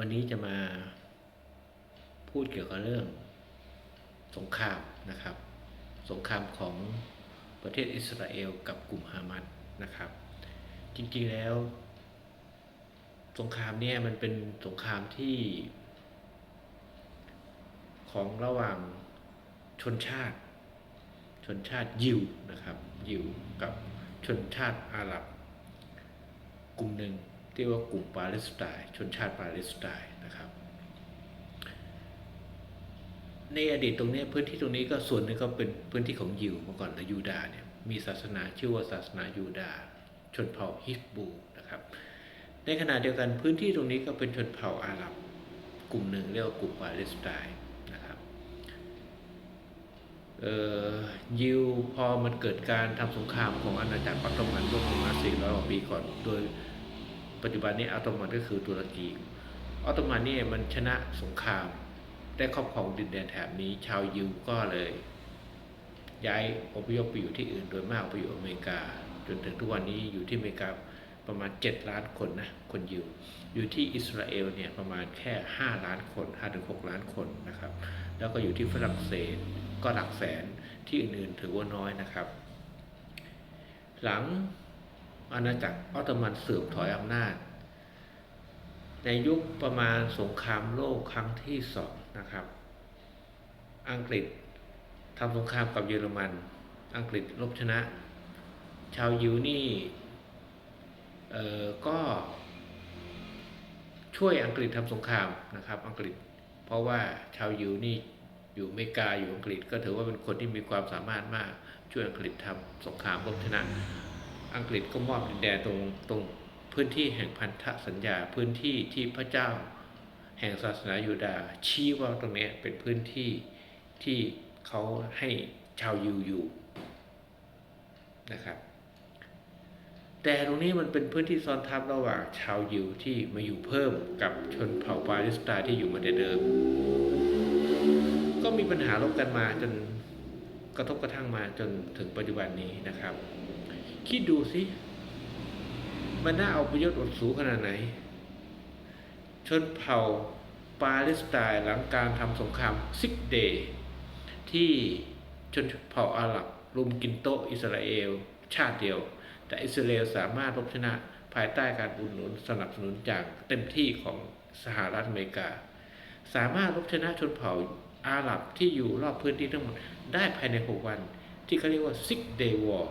วันนี้จะมาพูดเกี่ยวกับเรื่องสงครามนะครับ สงครามของประเทศอิสราเอลกับกลุ่มฮามาสนะครับ จริงๆแล้ว สงครามเนี่ยมันเป็นสงครามที่ ของระหว่างชนชาติ ชนชาติยิวนะครับยิวกับชนชาติอาหรับ กลุ่มหนึ่ง ที่ว่ากลุ่มปาเลสไตน์ชนชาติปาเลสไตน์นะครับ ในอดีตตรงนี้พื้นที่ตรงนี้ก็ส่วนหนึงก็เป็นพื้นที่ของยิวเมื่อก่อนแล้วยูดาเนี่ยมีศาสนาชื่อว่าศาสนายูดา ชนเผ่าฮิสบูนะครับ ในขณะเดียวกันพื้นที่ตรงนี้ก็เป็นชนเผ่าอาหรับ กลุ่มหนึ่งเรียกว่ากลุ่มปาเลสไตน์นะครับยิวพอมันเกิดการทำสงครามของอาณาจักรออตตมันร่วมประมาณ400กว่าปีก่อนโดย ปัจจุบันนี้ออตโตมันก็คือตุรกีออตโตมันนี่มันชนะสงคราม ได้ครอบครองดินแดนแถบนี้ ชาวยิวก็เลย ย้ายอพยพไปอยู่ที่อื่นโดยมากไปอยู่อเมริกา จนถึงทุกวันนี้อยู่ที่อเมริกาประมาณ 7 ล้านคนนะคนยิวอยู่ที่อิสราเอลเนี่ยประมาณแค่ 5 ล้านคน5ถึง6ล้านคนนะครับ แล้วก็อยู่ที่ฝรั่งเศสก็หลักแสนที่อื่นๆถือว่าน้อยนะครับ หลัง อาณาจักรออตโตมันเสื่อมถอยอำนาจ ในยุคประมาณสงครามโลกครั้งที่สองนะครับ อังกฤษทำสงครามกับเยอรมัน อังกฤษลบชนะ ชาวยิวนี่เอ่อก็ช่วยอังกฤษทำสงครามนะครับ อังกฤษ เพราะว่าชาวยิวนี่อยู่อเมริกาอยู่อังกฤษ ก็ถือว่าเป็นคนที่มีความสามารถมากช่วยอังกฤษทำสงครามรบชนะ อังกฤษก็มอบดินแดนตรงตรงพื้นที่แห่งพันธสัญญาพื้นที่ที่พระเจ้า แห่งศาสนายูดาห์ชี้ว่าตรงนี้เป็นพื้นที่ที่เขาให้ชาวยิวอยู่นะครับ แต่ตรงนี้มันเป็นพื้นที่ซ้อนทับระหว่างชาวยิวที่มาอยู่เพิ่มกับชนเผ่าปาเลสไตน์ที่อยู่มาแต่เดิม ก็มีปัญหารบกันมาจนกระทบกระทั่งมาจนถึงปัจจุบันนี้นะครับ คิดดูสิ มันน่าเอาประโยชน์อดสูขนาดไหน ชนเผ่าปาเลสไตน์หลังการทำสงครามซิกเดย์ที่ชนเผ่าอาหรับรุมกินโต๊ะอิสราเอล ชาติเดียว แต่อิสราเอลสามารถรบชนะภายใต้การอุดหนุนสนับสนุนจากเต็มที่ของสหรัฐอเมริกา สามารถรบชนะชนเผ่าอาหรับที่อยู่รอบพื้นที่ทั้งหมดได้ภายใน 6 วัน ที่เขาเรียกว่า Six Day War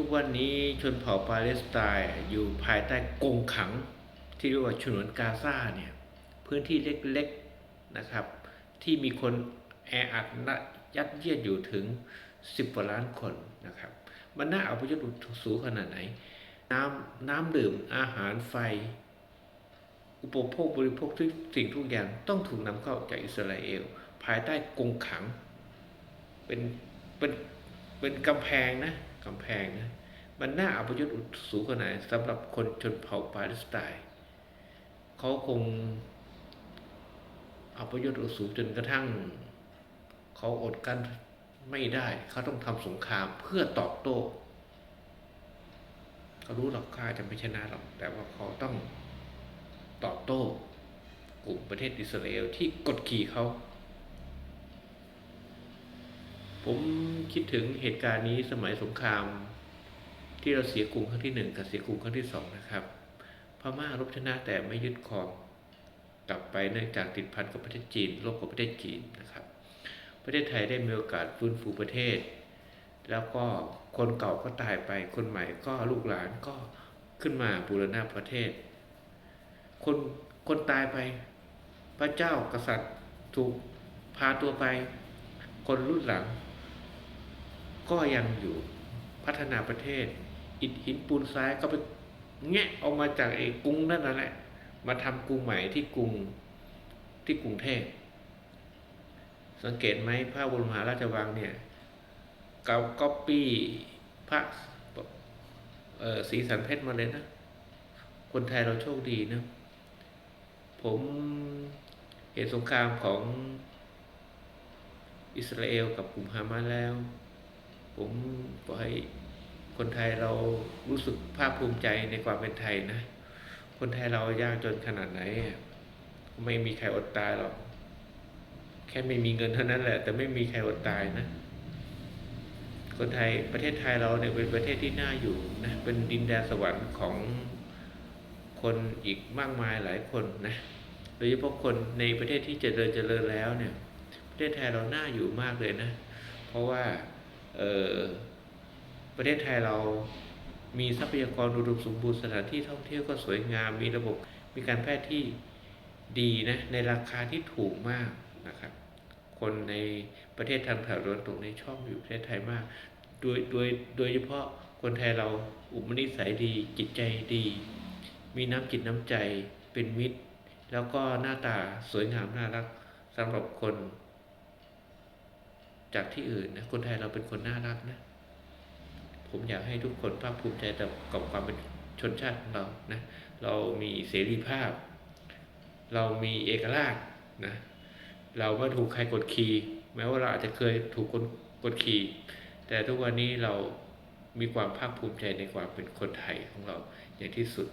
ทุกวันนี้ชนเผ่าปาเลสไตน์อยู่ภายใต้กงขังที่เรียกว่าฉนวนกาซาเนี่ยพื้นที่เล็กๆนะครับ ที่มีคนแออัดนะยัดเยียดอยู่ถึง 10กว่าล้านคนนะครับ มันน่าเอาไปยุทธ์สูงขนาดไหน น้ำน้ำดื่มอาหารไฟ อุปโภคบริโภคทุกสิ่งทุกอย่างต้องถูกนำเข้าจากอิสราเอล ภายใต้กงขัง เป็นเป็นเป็นกำแพงนะ กำแพงนะมันน่าอัปยศอุดสูงขนาดสำหรับคนชนเผ่าปาเลสไตน์เขาคงอัปยศอุดสูงจนกระทั่ง เขาอดกั้นไม่ได้เขาต้องทำสงครามเพื่อตอบโต้เขารู้หรอกข้าจะไม่ชนะหรอก แต่ว่าเขาต้องตอบโต้ กลุ่มประเทศอิสราเอลที่กดขี่เขา ผมคิดถึงเหตุการณ์นี้สมัยสงคราม ที่เราเสียกรุงครั้งที่หนึ่งกับเสียกรุงครั้งที่สองนะครับ พม่ารบชนะแต่ไม่ยึดครองกลับไปเนื่องจากติดพันกับประเทศจีนรบกับประเทศจีนนะครับ ประเทศไทยได้มีโอกาสฟื้นฟูประเทศ แล้วก็คนเก่าก็ตายไปคนใหม่ก็ลูกหลานก็ขึ้นมาบูรณะประเทศ คนคนตายไป พระเจ้ากษัตริย์ถูกพาตัวไป คนรุ่นหลัง ก็ยังอยู่พัฒนาประเทศ อิฐหินปูนทรายก็ไปแงะออกมาจากไอ้กรุงนั่นแหละ มาทำกรุงใหม่ที่กรุงที่กรุงเทพสังเกตไหมพระบรมหาราชวังเนี่ยเกาก๊อปปี้พระเอ่อสีสันเพชรมาเลยนะ คนไทยเราโชคดีนะ ผมเห็นสงครามของอิสราเอลกับกลุ่มฮามาสแล้ว ผมขอให้คนไทยเรารู้สึกภาคภูมิใจในความเป็นไทยนะ คนไทยเรายากจนขนาดไหน ไม่มีใครอดตายหรอก แค่ไม่มีเงินเท่านั้นแหละ แต่ไม่มีใครอดตายนะ คนไทยประเทศไทยเราเนี่ยเป็นประเทศที่น่าอยู่นะ เป็นดินแดนสวรรค์ของคนอีกมากมายหลายคนนะ โดยเฉพาะคนในประเทศที่เจริญเจริญแล้วเนี่ย ประเทศไทยเราน่าอยู่มากเลยนะ เพราะว่า ประเทศไทยเรามีทรัพยากรอุดมสมบูรณ์สถานที่ท่องเที่ยวก็สวยงาม มีระบบมีการแพทย์ที่ดีนะในราคาที่ถูกมากนะครับ คนในประเทศทางแถบตะวันตกในชอบอยู่ประเทศไทยมาก โดยโดยโดยเฉพาะคนไทยเราอุปนิสัยดีจิตใจดี มีน้ำจิตน้ำใจเป็นมิตร แล้วก็หน้าตาสวยงามน่ารักสำหรับคน จากที่อื่นนะคนไทยเราเป็นคนน่ารักนะ ผมอยากให้ทุกคนภาคภูมิใจกับความเป็นชนชาติของเรานะเรามีเสรีภาพ เรามีเอกราชนะเราไม่ถูกใครกดขี่แม้ว่าเราอาจจะเคยถูกคนกดขี่แต่ทุกวันนี้เรามีความภาคภูมิใจในความเป็นคนไทยของเราอย่างที่สุด